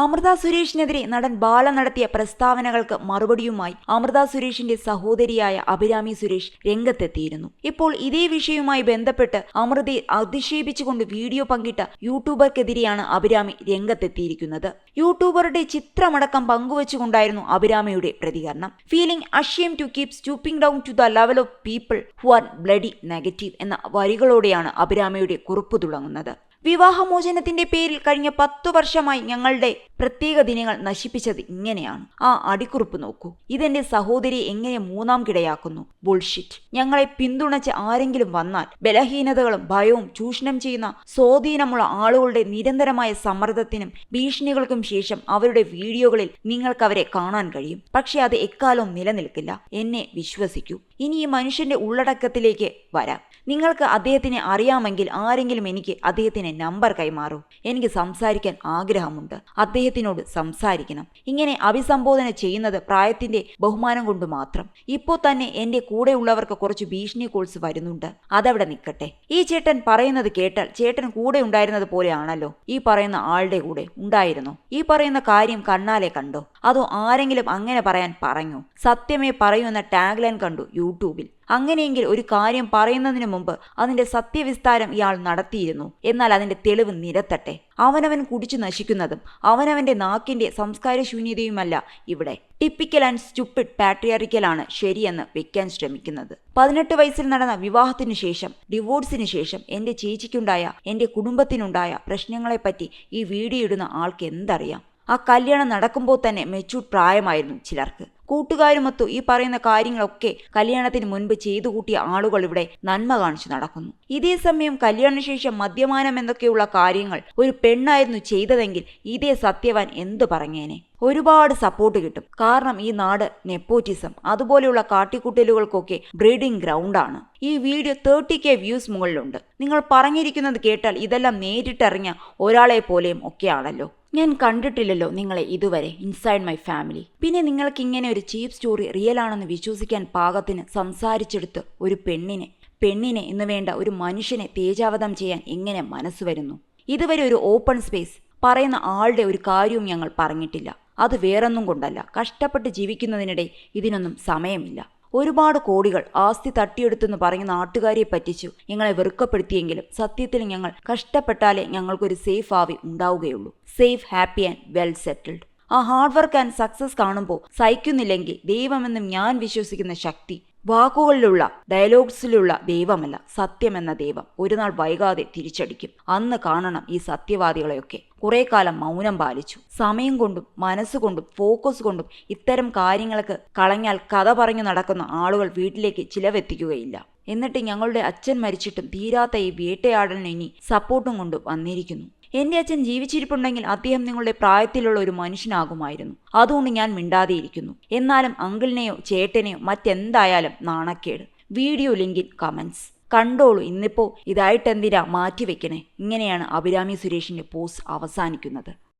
അമൃത സുരേഷിനെതിരെ നടൻ ബാല നടത്തിയ പ്രസ്താവനകൾക്ക് മറുപടിയുമായി അമൃത സുരേഷിന്റെ സഹോദരിയായ അഭിരാമി സുരേഷ് രംഗത്തെത്തിയിരുന്നു. ഇപ്പോൾ ഇതേ വിഷയവുമായി ബന്ധപ്പെട്ട് അമൃതയെ അധിക്ഷേപിച്ചുകൊണ്ട് വീഡിയോ പങ്കിട്ട യൂട്യൂബർക്കെതിരെയാണ് അഭിരാമി രംഗത്തെത്തിയിരിക്കുന്നത്. യൂട്യൂബറുടെ ചിത്രമടക്കം പങ്കുവച്ചുകൊണ്ടായിരുന്നു അഭിരാമിയുടെ പ്രതികരണം. Feeling ashamed to keep stooping down to the level of people who are bloody negative എന്ന വരികളോടെയാണ് അഭിരാമിയുടെ കുറിപ്പ് തുടങ്ങുന്നത്. വിവാഹമോചനത്തിന്റെ പേരിൽ കഴിഞ്ഞ പത്തു വർഷമായി ഞങ്ങളുടെ പ്രത്യേക ദിനങ്ങൾ നശിപ്പിച്ചത് ഇങ്ങനെയാണ്. ആ അടിക്കുറിപ്പ് നോക്കൂ. ഇതെന്റെ സഹോദരി എങ്ങനെ മൂന്നാം കിടയാക്കുന്നു? ബുൾഷിറ്റ് ഞങ്ങളെ പിന്തുണച്ച് ആരെങ്കിലും വന്നാൽ ബലഹീനതകളും ഭയവും ചൂഷണം ചെയ്യുന്ന സ്വാധീനമുള്ള ആളുകളുടെ നിരന്തരമായ സമ്മർദ്ദത്തിനും ഭീഷണികൾക്കും ശേഷം അവരുടെ വീഡിയോകളിൽ നിങ്ങൾക്ക് അവരെ കാണാൻ കഴിയും. പക്ഷെ അത് എക്കാലവും നിലനിൽക്കില്ല. എന്നെ വിശ്വസിക്കൂ. ഇനി ഈ മനുഷ്യന്റെ ഉള്ളടക്കത്തിലേക്ക് വരാം. നിങ്ങൾക്ക് അദ്ദേഹത്തിനെ അറിയാമെങ്കിൽ ആരെങ്കിലും എനിക്ക് അദ്ദേഹത്തിന് നമ്പർ കൈമാറൂ. എനിക്ക് സംസാരിക്കാൻ ആഗ്രഹമുണ്ട്. അദ്ദേഹത്തിനോട് സംസാരിക്കണം. ഇങ്ങനെ അഭിസംബോധന ചെയ്യുന്നത് പ്രായത്തിന്റെ ബഹുമാനം കൊണ്ട് മാത്രം. ഇപ്പോൾ തന്നെ എന്റെ കൂടെയുള്ളവർക്ക് കുറച്ച് ഭീഷണി കോഴ്സ് വരുന്നുണ്ട്. അതവിടെ നിൽക്കട്ടെ. ഈ ചേട്ടൻ പറയുന്നത് കേട്ടാൽ ചേട്ടൻ കൂടെ ഉണ്ടായിരുന്നത് പോലെയാണല്ലോ ഈ പറയുന്ന ആളുടെ കൂടെ ഉണ്ടായിരുന്നു? ഈ പറയുന്ന കാര്യം കണ്ണാലെ കണ്ടോ? അതോ ആരെങ്കിലും അങ്ങനെ പറയാൻ പറഞ്ഞു? സത്യമേ പറയൂ എന്ന ടാഗ് ലൈൻ കണ്ടു യൂട്യൂബിൽ. അങ്ങനെയെങ്കിൽ ഒരു കാര്യം പറയുന്നതിന് മുമ്പ് അതിന്റെ സത്യവിസ്താരം ഇയാൾ നടത്തിയിരുന്നു. എന്നാൽ അതിന്റെ തെളിവ് നിരത്തട്ടെ. അവനവൻ കുടിച്ചു നശിക്കുന്നതും അവനവന്റെ നാക്കിന്റെ സംസ്കാരശൂന്യതയുമല്ല ഇവിടെ. ടിപ്പിക്കൽ ആൻഡ് സ്റ്റുപ്പിഡ് പാട്രിയാറിക്കലാണ് ശരിയെന്ന് വെക്കാൻ ശ്രമിക്കുന്നത്. പതിനെട്ട് വയസ്സിൽ നടന്ന വിവാഹത്തിനു ശേഷം ഡിവോഴ്സിന് ശേഷം എന്റെ ചേച്ചിക്കുണ്ടായ എന്റെ കുടുംബത്തിനുണ്ടായ പ്രശ്നങ്ങളെപ്പറ്റി ഈ വീഡിയോ ഇടുന്ന ആൾക്ക് എന്തറിയാം? ആ കല്യാണം നടക്കുമ്പോൾ തന്നെ മെച്ചൂർ പ്രായമായിരുന്നു ചിലർക്ക്. കൂട്ടുകാരുമൊത്തു ഈ പറയുന്ന കാര്യങ്ങളൊക്കെ കല്യാണത്തിന് മുൻപ് ചെയ്തു കൂട്ടിയ ആളുകൾ ഇവിടെ നന്മ കാണിച്ചു നടക്കുന്നു. ഇതേ സമയം കല്യാണശേഷം മദ്യപാനം എന്നൊക്കെയുള്ള കാര്യങ്ങൾ ഒരു പെണ്ണായിരുന്നു ചെയ്തതെങ്കിൽ ഇതേ സത്യവാൻ എന്തു പറഞ്ഞേനെ? ഒരുപാട് സപ്പോർട്ട് കിട്ടും. കാരണം ഈ നാട് നെപ്പോറ്റിസം അതുപോലെയുള്ള കാട്ടിക്കൂട്ടലുകൾക്കൊക്കെ ബ്രീഡിംഗ് ഗ്രൗണ്ടാണ് ഈ വീഡിയോ തേർട്ടി കെ വ്യൂസ് മുകളിലുണ്ട്. നിങ്ങൾ പറഞ്ഞിരിക്കുന്നത് കേട്ടാൽ ഇതെല്ലാം നേരിട്ടറിഞ്ഞ ഒരാളെ പോലെയും ഒക്കെയാണല്ലോ. ഞാൻ കണ്ടിട്ടില്ലല്ലോ നിങ്ങളെ ഇതുവരെ ഇൻസൈഡ് മൈ ഫാമിലി പിന്നെ നിങ്ങൾക്ക് ഇങ്ങനെ ഒരു ചീപ്പ് സ്റ്റോറി റിയൽ ആണെന്ന് വിശ്വസിക്കാൻ പാകത്തിന് സംസാരിച്ചെടുത്ത് ഒരു പെണ്ണിനെ പെണ്ണിനെ എന്ന് വേണ്ട ഒരു മനുഷ്യനെ തേജാവധം ചെയ്യാൻ എങ്ങനെ മനസ്സ് വരുന്നു? ഇതുവരെ ഒരു ഓപ്പൺ സ്പേസ് പറയുന്ന ആളുടെ ഒരു കാര്യവും ഞങ്ങൾ പറഞ്ഞിട്ടില്ല. അത് വേറൊന്നും കൊണ്ടല്ല. കഷ്ടപ്പെട്ട് ജീവിക്കുന്നതിനിടെ ഇതിനൊന്നും സമയമില്ല. ഒരുപാട് കോടികൾ ആസ്തി തട്ടിയെടുത്തെന്ന് പറയുന്ന നാട്ടുകാരെ പറ്റിച്ചു ഞങ്ങളെ വെറുക്കപ്പെടുത്തിയെങ്കിലും സത്യത്തിൽ ഞങ്ങൾ കഷ്ടപ്പെട്ടാലേ ഞങ്ങൾക്കൊരു സേഫ് ആവി ഉണ്ടാവുകയുള്ളൂ. Safe happy and well settled ആ ഹാർഡ് വർക്ക് ആൻഡ് സക്സസ് കാണുമ്പോൾ സഹിക്കുന്നില്ലെങ്കിൽ ദൈവമെന്നും ഞാൻ വിശ്വസിക്കുന്ന ശക്തി വാക്കുകളിലുള്ള ഡയലോഗ്സിലുള്ള ദൈവമല്ല സത്യമെന്ന ദൈവം ഒരു നാൾ വൈകാതെ തിരിച്ചടിക്കും. അന്ന് കാണണം ഈ സത്യവാദികളെയൊക്കെ. കുറെ കാലം മൗനം പാലിച്ചു. സമയം കൊണ്ടും മനസ്സുകൊണ്ടും ഫോക്കസ് കൊണ്ടും ഇത്തരം കാര്യങ്ങൾക്ക് കളഞ്ഞാൽ കഥ പറഞ്ഞു നടക്കുന്ന ആളുകൾ വീട്ടിലേക്ക് ചിലവെത്തിക്കുകയില്ല. എന്നിട്ട് ഞങ്ങളുടെ അച്ഛൻ മരിച്ചിട്ടും തീരാത്ത ഈ വേട്ടയാടലിന് ഇനി സപ്പോർട്ടും കൊണ്ട് വന്നിരിക്കുന്നു. എന്റെ അച്ഛൻ ജീവിച്ചിരിപ്പുണ്ടെങ്കിൽ അദ്ദേഹം നിങ്ങളുടെ പ്രായത്തിലുള്ള ഒരു മനുഷ്യനാകുമായിരുന്നു. അതുകൊണ്ട് ഞാൻ മിണ്ടാതെയിരിക്കുന്നു. എന്നാലും അങ്കിളിനെയോ ചേട്ടനെയോ മറ്റെന്തായാലും നാണക്കേട്. വീഡിയോ ലിങ്കിൽ കമന്റ്സ് കണ്ടോളൂ ഇന്നിപ്പോ ഇതായിട്ടെന്തിനാ മാറ്റിവെക്കണേ? ഇങ്ങനെയാണ് അഭിരാമി സുരേഷിന്റെ പോസ്റ്റ് അവസാനിക്കുന്നത്.